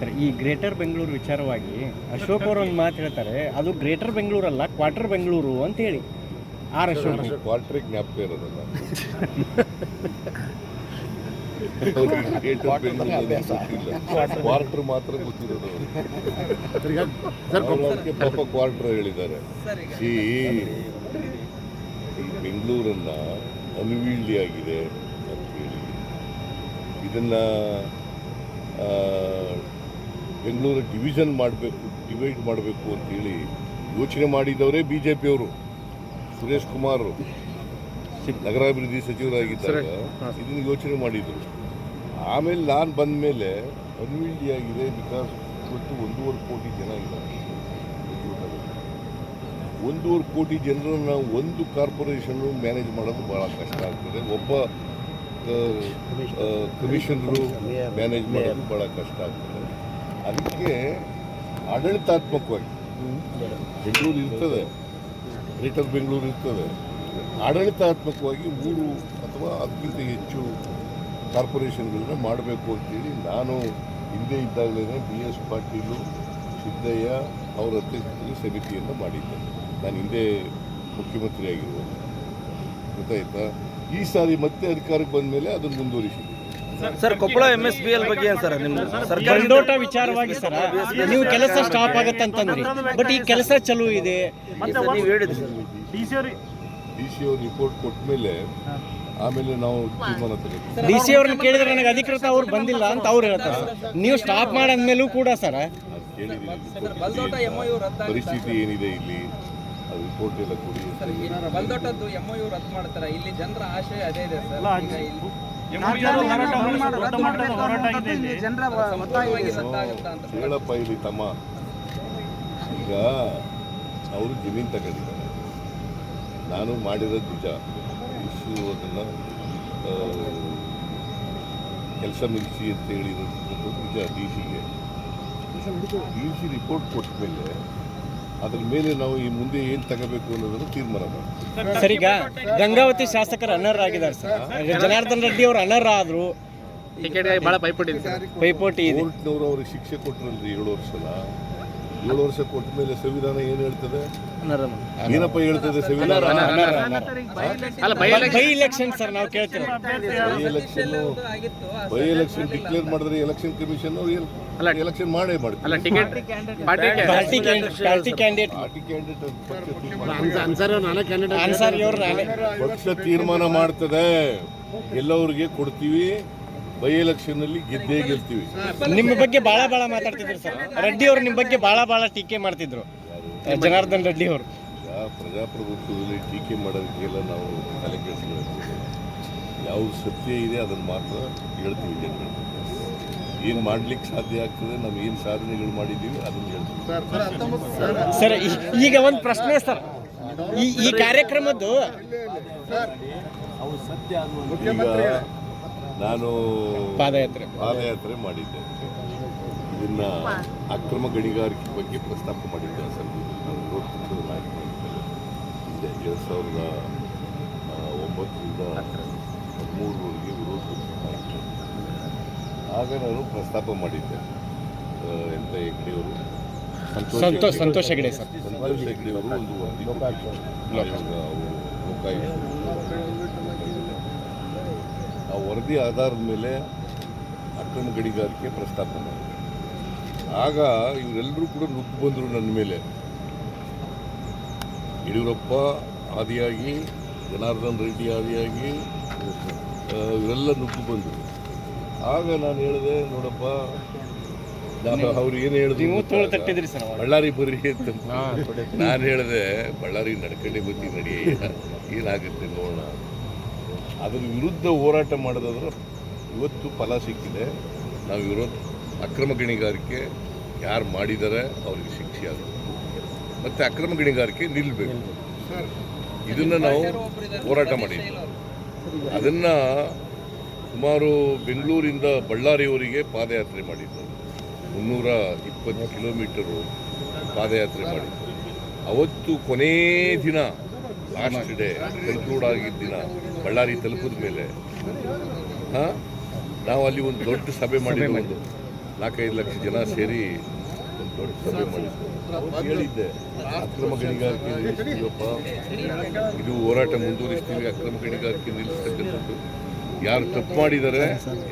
Sir ಈ greater Bengaluru ವಿಚಾರವಾಗಿ ಅಶೋಕ್ ಅವರು ಒಂದು ಮಾತು ಹೇಳ್ತಾರೆ ಅದು ಗ್ರೇಟರ್ ಬೆಂಗಳೂರಲ್ಲ ಕ್ವಾರ್ಟರ್ ಬೆಂಗಳೂರು ಅಂತ ಹೇಳಿ. ಆರ್ ಅಶೋಕ್ ಕ್ವಾರ್ಟ್ರಿಗೆ ಜ್ಞಾಪಕ ಇರೋದಲ್ಲ. ಕ್ವಾರ್ಟರ್ ಮಾತ್ರ ಗೊತ್ತಿರೋದು ಅವ್ರಿಗೆ. ಅವ್ರು ಅದಕ್ಕೆ ಪಾಪ ಕ್ವಾರ್ಟರ್ ಹೇಳಿದ್ದಾರೆ. ಈ ಬೆಂಗಳೂರನ್ನ ಅನ್ವೀಲ್ಡಿ ಆಗಿದೆ ಅಂತ ಹೇಳಿ. ಇದನ್ನ ಆ, ಬೆಂಗಳೂರು ಡಿವಿಷನ್ ಮಾಡಬೇಕು ಡಿವೈಡ್ ಮಾಡಬೇಕು ಅಂತೇಳಿ ಯೋಚನೆ ಮಾಡಿದವರೇ ಬಿ ಜೆ ಪಿಯವರು ಸುರೇಶ್ ಕುಮಾರ್ ನಗರಾಭಿವೃದ್ಧಿ ಸಚಿವರಾಗಿದ್ದಾಗ ಇದನ್ನು ಯೋಚನೆ ಮಾಡಿದರು. ಆಮೇಲೆ ನಾನು ಬಂದ ಮೇಲೆ ಆಗಿದೆ ಬಿಕಾಸ್ ಇವತ್ತು ಒಂದೂವರೆ ಕೋಟಿ ಜನ ಇದ್ದಾರೆ. ಒಂದೂವರೆ ಕೋಟಿ ಜನರನ್ನ ಒಂದು ಕಾರ್ಪೊರೇಷನ್ನು ಮ್ಯಾನೇಜ್ ಮಾಡೋದು ಭಾಳ ಕಷ್ಟ ಆಗ್ತದೆ. ಒಬ್ಬ ಕಮಿಷನರು ಮ್ಯಾನೇಜ್ ಮಾಡೋದು ಭಾಳ ಕಷ್ಟ ಆಗ್ತದೆ. ಅದಕ್ಕೆ ಆಡಳಿತಾತ್ಮಕವಾಗಿ ಬೆಂಗಳೂರು ಇರ್ತದೆ, ಗ್ರೇಟರ್ ಬೆಂಗಳೂರು ಇರ್ತದೆ, ಆಡಳಿತಾತ್ಮಕವಾಗಿ ಮೂರು ಅಥವಾ ಅದಕ್ಕಿಂತ ಹೆಚ್ಚು ಕಾರ್ಪೊರೇಷನ್ಗಳನ್ನ ಮಾಡಬೇಕು ಅಂತೇಳಿ ನಾನು ಹಿಂದೆ ಇದ್ದಾಗಲೇ ಬಿ ಎಸ್ ಪಾಟೀಲು, ಸಿದ್ದಯ್ಯ ಅವರ ಅಧ್ಯಕ್ಷತೆಯಲ್ಲಿ ಸಮಿತಿಯನ್ನು ಮಾಡಿದ್ದೆ. ನಾನು ಹಿಂದೆ ಮುಖ್ಯಮಂತ್ರಿ ಆಗಿರುವಾಗ ಗೊತ್ತಾಯ್ತಾ? ಈ ಸಾರಿ ಮತ್ತೆ ಅಧಿಕಾರಕ್ಕೆ ಬಂದ ಮೇಲೆ ಅದನ್ನು ಮುಂದುವರಿಸಿದ್ದೆ sir Koppal M S B L ಬಗ್ಗೆ ಏನ್ ಸರ್ ನಿಮ್ಮ ಸರ್ಕಾರ ಗಂಡೋಟ ವಿಚಾರವಾಗಿ ಸರ್ ನೀವು ಕೆಲಸ ಸ್ಟಾಪ್ ಆಗತ್ತಂತಂದ್ರಿ. ಬಟ್ ಈ ಕೆಲಸ ಚಲೋ ಇದೆ. ನೀವು ಹೇಳಿದ್ರಿ ಸರ್ ಡಿ ಸಿ ಅವ್ರು ರಿಪೋರ್ಟ್ ಕೊಟ್ಟ ಮೇಲೆ ಆಮೇಲೆ ನಾವು ತೀರ್ಮಾನ ಡಿ ಸಿ ಅವ್ರನ್ನ ಕೇಳಿದ್ರೆ ನನಗೆ ಅಧಿಕೃತ ಅವ್ರು ಬಂದಿಲ್ಲ ಅಂತ ಅವ್ರು ಹೇಳ್ತಾರೆ ಸರ್. ನೀವು ಸ್ಟಾಪ್ ಮಾಡಾದ್ಮೇಲೂ ಕೂಡ ಸರ್. ಪರಿಸ್ಥಿತಿ ಏನಿದೆ ಇಲ್ಲಿ ಅದು ರಿಪೋರ್ಟ್ ಎಲ್ಲ ಕೊಡಿ ಎಂ ಯು ರದ್ದು ಮಾಡ್ತಾರೆ? ಇಲ್ಲಿ ಜನರ ಆಶಯ ಅದೇ ಇದೆ ಸರ್. ಹೇಳಪ್ಪ ಇಲ್ಲಿ ತಮ್ಮ. ಈಗ ಅವರು ಜಮೀನ್ ತಗೊಂಡಿದ್ದಾರೆ. ನಾನು ಮಾಡಿರೋದು ನಿಜ. ಇಶು ಅದನ್ನು ಕೆಲಸ ಮಿಲ್ಸಿ ಅಂತ ಹೇಳಿರೋದು ನಿಜ ಡಿ ಸಿಗೆ ಡಿ ಸಿ ರಿಪೋರ್ಟ್ ಕೊಟ್ಟ ಮೇಲೆ ಅದ್ರ ಮೇಲೆ ನಾವು ಈ ಮುಂದೆ ಏನು ತಗೋಬೇಕು ಅನ್ನೋದನ್ನು ತೀರ್ಮಾನ ಮಾಡ್ತೀವಿ. ಸರ್ ಈಗ ಗಂಗಾವತಿ ಶಾಸಕರು ಆಗಿದ್ದಾರೆ ಸರ್. ಜನಾರ್ದನ್ ರೆಡ್ಡಿ ಅವರು ಅನರ್ ಆದ್ರು. ಪೈಪೋಟಿ ಕೋರ್ಟ್ನವರು ಅವ್ರಿಗೆ ಶಿಕ್ಷೆ ಕೊಟ್ಟರಲ್ರಿ ಏಳು ವರ್ಷ ಏಳು ವರ್ಷ ಕೊಟ್ಟ ಮೇಲೆ ಸಂವಿಧಾನ ಏನು ಹೇಳ್ತದೆ? ಏನಪ್ಪ ಹೇಳ್ತದೆ ಸಂವಿಧಾನ? ಬೈ ಇಲೆಕ್ಷನ್ ಸರ್ ನಾವು ಕೇಳ್ತೀವಿ by election by election declare ಮಾಡಿದ್ರೆ ಎಲೆಕ್ಷನ್ ಕಮಿಷನ್ ಅಲ್ಲ, ಎಲೆಕ್ಷನ್ ಮಾಡೇ ಅಲ್ಲ ticket party party party candidate party candidate Ansari ಇವರು ನಾನೇ. ಪಕ್ಷ ತೀರ್ಮಾನ ಮಾಡ್ತದೆ. ಎಲ್ಲವ್ರಿಗೆ ಕೊಡ್ತೀವಿ. ಬೈ ಎಲೆಕ್ಷನ್ ಅಲ್ಲಿ ಗೆದ್ದೇ ಗೆಲ್ತೀವಿ. ನಿಮ್ಮ ಬಗ್ಗೆ ಬಹಳ ಬಹಳ ಮಾತಾಡ್ತಿದ್ರು ಸರ್. ರೆಡ್ಡಿ ಅವರು ನಿಮ್ಮ ಬಗ್ಗೆ ಬಹಳ ಬಹಳ ಟೀಕೆ ಮಾಡ್ತಿದ್ರು. ಜನಾರ್ದನ್ ರೆಡ್ಡಿ ಅವರು. ಪ್ರಜಾಪ್ರಭುತ್ವದಲ್ಲಿ ಟೀಕೆ ಮಾಡೋದಕ್ಕೆಲ್ಲ ನಾವು ತಲೆ ಕೆಡಿಸ್ಕೊಳ್ತೀವಿ. ಯಾವ್ದು ಸತ್ಯ ಇದೆ ಅದನ್ನು ಮಾತ್ರ ಹೇಳ್ತೀವಿ ಜನಗಳಿಗೆ ಏನು ಮಾಡ್ಲಿಕ್ಕೆ ಸಾಧ್ಯ ಆಗ್ತದೆ? ನಾವು ಏನು ಸಾಧನೆಗಳು ಮಾಡಿದ್ದೀವಿ ಅದನ್ನು ಹೇಳ್ತೀವಿ. ಸರ್ ಈಗ ಒಂದು ಪ್ರಶ್ನೆ ಸರ್. ಈ ಈ ಕಾರ್ಯಕ್ರಮದ್ದು ನಾನು ಪಾದಯಾತ್ರೆ. ಪಾದಯಾತ್ರೆ ಮಾಡಿದ್ದೆ. ಇದನ್ನ ಅಕ್ರಮ ಗಣಿಗಾರಿಕೆ ಬಗ್ಗೆ ಪ್ರಸ್ತಾಪ ಮಾಡಿದ್ದೆ. ಸರ್ ನಾನು ಹಿಂದೆ ಎರಡು ಸಾವಿರದ ಒಂಬತ್ತರಿಂದ ಹದಿಮೂರರವರೆಗೆ ವಿರೋಧ ಪಕ್ಷದ ನಾಯಕ ಆಗ ನಾನು ಪ್ರಸ್ತಾಪ ಮಾಡಿದ್ದೆ ಎಂತ ಹೆಗ್ಡೆಯವರು? ಸಂತೋಷ್ ಸಂತೋಷ್ ಹೆಗ್ಡೆ ಸರ್. ಸಂತೋಷ್ ಹೆಗ್ಡೆಯವರು ಒಂದು ಆ ವರದಿ ಆಧಾರದ ಮೇಲೆ ಅಕ್ರಮ ಗಡಿಗಾರಿಕೆ ಪ್ರಸ್ತಾಪ ಮಾಡಿದೆ ಆಗ ಇವರೆಲ್ಲರೂ ಕೂಡ ನುಗ್ಗು ಬಂದರು ನನ್ನ ಮೇಲೆ. ಯಡಿಯೂರಪ್ಪ ಆದಿಯಾಗಿ ಜನಾರ್ದನ್ ರೆಡ್ಡಿ ಆದಿಯಾಗಿ ಇವರೆಲ್ಲ ನುಗ್ಗು ಬಂದರು. ಆಗ ನಾನು ಹೇಳಿದೆ ನೋಡಪ್ಪ ನಾನು ಅವ್ರು ಏನು ಹೇಳಿದ್ರು. ಬಳ್ಳಾರಿ ಬರ್ರಿ ಅಂತ. ನಾನು ಹೇಳಿದೆ ಬಳ್ಳಾರಿ ನಡ್ಕೊಂಡೇ ಬರ್ತೀವಿ ನಡಿ ಏನಾಗುತ್ತೆ ನೋಡೋಣ. ಅದ್ರ ವಿರುದ್ಧ ಹೋರಾಟ ಮಾಡೋದಾದ್ರೆ ಇವತ್ತು ಫಲ ಸಿಕ್ಕಿದೆ. ನಾವು ವಿರೋಧ ಅಕ್ರಮ ಗಣಿಗಾರಿಕೆ ಯಾರು ಮಾಡಿದ್ದಾರೆ ಅವ್ರಿಗೆ ಶಿಕ್ಷೆ ಆಗಬೇಕು ಮತ್ತು ಅಕ್ರಮ ಗಣಿಗಾರಿಕೆ ನಿಲ್ಲಬೇಕು ಇದನ್ನು ನಾವು ಹೋರಾಟ ಮಾಡಿದ್ದೀವಿ ಅದನ್ನು ಸುಮಾರು ಬೆಂಗಳೂರಿಂದ ಬಳ್ಳಾರಿಯವರಿಗೆ ಪಾದಯಾತ್ರೆ ಮಾಡಿದ್ದರು. ಮುನ್ನೂರ ಇಪ್ಪತ್ತು ಕಿಲೋಮೀಟರು ಪಾದಯಾತ್ರೆ ಮಾಡಿದ್ದರು. ಅವತ್ತು ಕೊನೇ ದಿನ ಲಾಸ್ಟ್ ಡೇ ಕನ್ಕ್ಲೂಡ್ ಆಗಿದ್ದ ದಿನ ಬಳ್ಳಾರಿ ತಲುಪಿದ ಮೇಲೆ ಹಾಂ ನಾವು ಅಲ್ಲಿ ಒಂದು ದೊಡ್ಡ ಸಭೆ ಮಾಡಿದ್ವಿ ಒಂದು ನಾಲ್ಕೈದು ಲಕ್ಷ ಜನ ಸೇರಿ ಒಂದು ದೊಡ್ಡ ಸಭೆ ಮಾಡಿದ್ದು. ಹೇಳಿದ್ದೆ ಅಕ್ರಮ ಗಣಿಗಾರಿಕೆ ನಿಲ್ಲಿಸ್ತೀವಪ್ಪ ಇದು ಹೋರಾಟ ಮುಂದುವರಿಸ್ತೀವಿ ಅಕ್ರಮ ಗಣಿಗಾರಿಕೆ ನಿಲ್ಲಿಸ್ತಕ್ಕಂಥದ್ದು ಯಾರು ತಪ್ಪು ಮಾಡಿದ್ದಾರೆ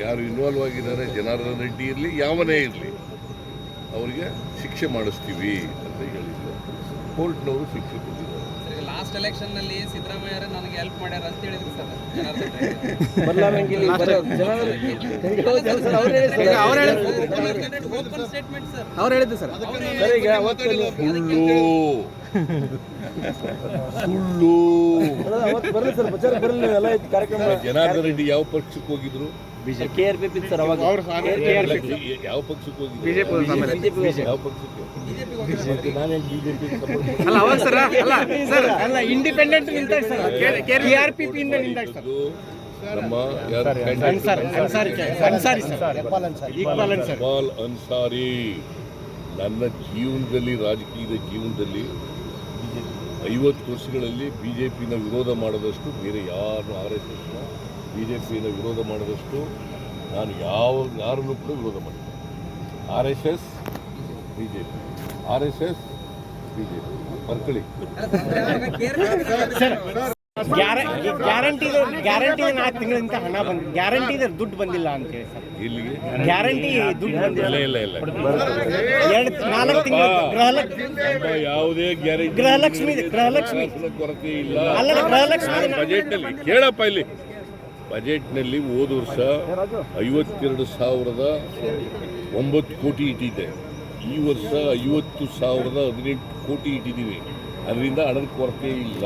ಯಾರು ಇನ್ವಾಲ್ವ್ ಆಗಿದ್ದಾರೆ ಜನಾರ್ದನ್ ರೆಡ್ಡಿ ಇರಲಿ ಯಾವನೇ ಇರಲಿ ಅವರಿಗೆ ಶಿಕ್ಷೆ ಮಾಡಿಸ್ತೀವಿ ಅಂತ ಹೇಳಿದ್ರು. ಕೋರ್ಟ್ನವರು ಶಿಕ್ಷೆ ಕೊಟ್ಟಿದ್ದಾರೆ. ಲಾಸ್ಟ್ ಎಲೆಕ್ಷನ್ನಲ್ಲಿ ಸಿದ್ದರಾಮಯ್ಯ ನನಗೆ ಹೆಲ್ಪ್ ಮಾಡ್ಯಾರ ಅಂತ ಹೇಳಿದ್ರು sir Janardhan Reddy. Open statement sir ಅವ್ರು ಹೇಳಿದ್ದು ಸರ್. ಸುಳ್ಳು ಜನಾರ್ದನ್ ರೆಡ್ಡಿ ಯಾವ ಪಕ್ಷಕ್ಕೆ ಹೋಗಿದ್ರು ಯಾವ ಪಕ್ಷಕ್ಕೆ ಹೋಗಿದ್ರು ಯಾವ ಪಕ್ಷಕ್ಕೆ ಮತ್ತೆ ನಾನೇನ್ ಬಿಜೆಪಿ ಅಲ್ಲ ಅವಾಗ ಸರ್ ಅಲ್ಲ ಸರ್ ಅಲ್ಲ ಇಂಡಿಪೆಂಡೆಂಟ್ ನಮ್ಮ ಅನ್ಸಾರಿ ನನ್ನ ಜೀವನದಲ್ಲಿ ರಾಜಕೀಯದ ಜೀವನದಲ್ಲಿ ಐವತ್ತು ವರ್ಷಗಳಲ್ಲಿ ಬಿ ಜೆ ಪಿನ ವಿರೋಧ ಮಾಡದಷ್ಟು ಬೇರೆ ಯಾರು ಆರ್ ಎಸ್ ಎಸ್ನ ಬಿ ಜೆ ಪಿನ ವಿರೋಧ ಮಾಡದಷ್ಟು ನಾನು ಯಾವ, ಯಾರನ್ನು ಕೂಡ ವಿರೋಧ ಮಾಡಿದ್ದೆ R S S B J P R S S B J P guarantee guarantee ನಾಲ್ಕು ತಿಂಗಳಿಂದ ಹಣ ಬಂದ ಗ್ಯಾರಂಟಿ ದುಡ್ಡು ಬಂದಿಲ್ಲ ಅಂತ ಹೇಳಿ ಸರ್. ಗ್ಯಾರಂಟಿ ದುಡ್ಡು ಬಂದಿಲ್ಲ. ಇಲ್ಲ ಇಲ್ಲ. ಎರಡು ನಾಲ್ಕು ತಿಂಗಳು ಗೃಹಲಕ್ಷ್ಮಿ ಯಾವುದೇ ಗ್ಯಾರಂಟಿ ಗೃಹಲಕ್ಷ್ಮಿ ಗೃಹಲಕ್ಷ್ಮಿ. ಕೊರತೆ ಇಲ್ಲ. ಅಲ್ಲ ಗೃಹಲಕ್ಷ್ಮಿ ಬಜೆಟ್ನಲ್ಲಿ ಕೇಳಪ್ಪ ಇಲ್ಲಿ. ಬಜೆಟ್ನಲ್ಲಿ ಹೋದ ವರ್ಷ ಐವತ್ತೆರಡು ಸಾವಿರದ ಒಂಬತ್ತು ಕೋಟಿ ಇಟ್ಟಿದ್ದೆ. ಈ ವರ್ಷ ಐವತ್ತು ಸಾವಿರದ ಹದಿನೆಂಟು ಕೋಟಿ ಇಟ್ಟಿದ್ದೀವಿ. ಅದರಿಂದ ಹಣದ ಕೊರತೆ ಇಲ್ಲ.